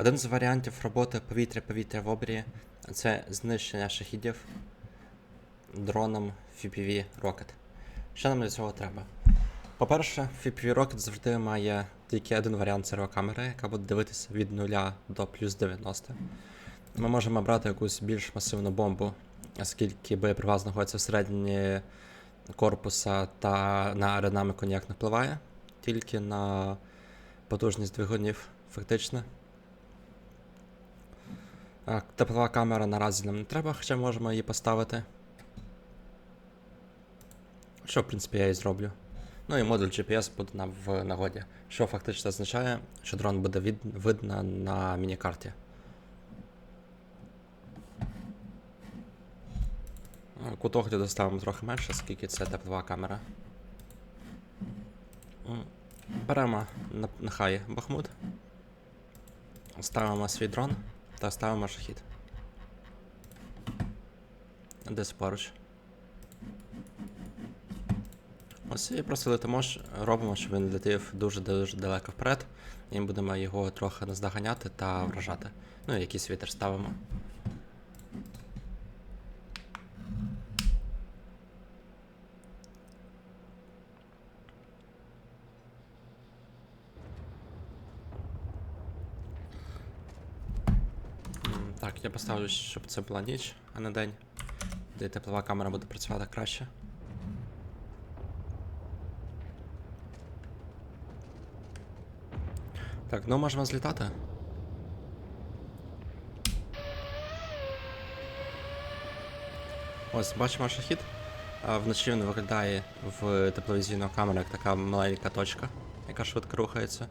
Один з варіантів роботи повітря-повітря в обрії це знищення шахідів дроном FPV Rocket. Що нам для цього треба? По-перше, FPV Rocket завжди має тільки один варіант сервокамери, яка буде дивитися від 0 до плюс 90. Ми можемо брати якусь більш масивну бомбу, оскільки боєприпас знаходиться всередині корпуса та на аеродинаміку ніяк не впливає, тільки на потужність двигунів, фактично. Теплова камера наразі нам не треба, хоча можемо її поставити. Що, в принципі, я і зроблю. Ну і модуль GPS буде нам в нагоді, що фактично означає, що дрон буде від... видно на міні-карті. А, Кут огляду ставимо трохи менше, оскільки це теплова камера. Беремо на- нехай Бахмут. Ставимо свій дрон та ставимо шахід. Десь поруч. Ось і просто летимо, робимо, щоб він летів дуже-дуже далеко вперед, і будемо його трохи наздоганяти та вражати. Ну і якийсь вітер ставимо. Так, я поставлю, щоб це була ніч, а не день, де теплова камера буде працювати краще. Так, ну можемо злітати. Ось, бачимо шахід. Вночі він виглядає в тепловізійну камеру як така маленька точка, яка швидко рухається.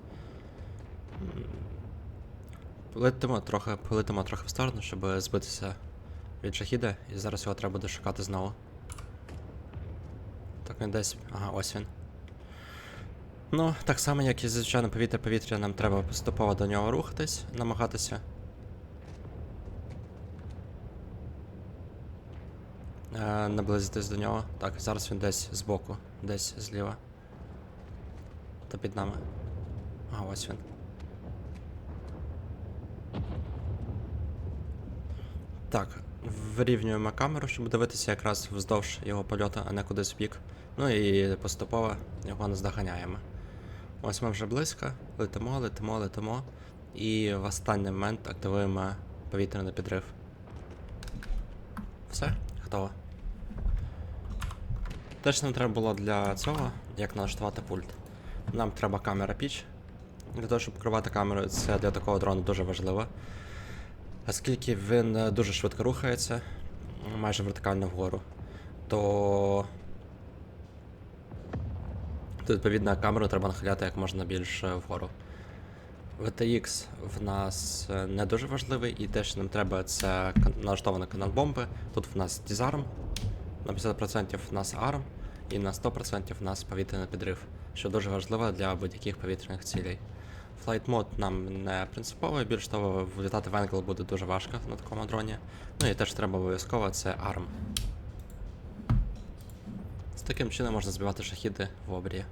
М, Летимо трохи, полетимо трохи в сторону, щоб збитися від шахіда, і зараз його треба буде шукати знову. Так, він десь. Ага, ось він. Ну, так само, як і звичайно повітря-повітря, нам треба поступово до нього рухатись, намагатися. Е, наблизитись до нього. Так, зараз він десь збоку, десь зліва. Та під нами. А, ось він. Так, вирівнюємо камеру, щоб дивитися якраз вздовж його польоту, а не кудись в бік. Ну і поступово його наздоганяємо. Ось ми вже близько, летимо, летимо, летимо. І в останній момент активуємо повітряний підрив. Все, готово. Те, що нам треба було для цього, як налаштувати пульт. Нам треба камера піч. Для того, щоб керувати камерою, це для такого дрону дуже важливо. Оскільки він е, дуже швидко рухається, майже вертикально вгору, то то, відповідно камеру треба нахиляти як можна більше вгору. VTX в нас е, не дуже важливий, і те, що нам треба, це налаштований канал бомби. Тут в нас Disarm, на 50% в нас ARM, і на 100% в нас повітряний підрив, що дуже важливо для будь-яких повітряних цілей. Mode нам не принциповий, більш того, влітати в Angle буде дуже важко на такому дроні. Ну і теж треба обов'язково це ARM. З таким чином можна збивати шахіди в обрії.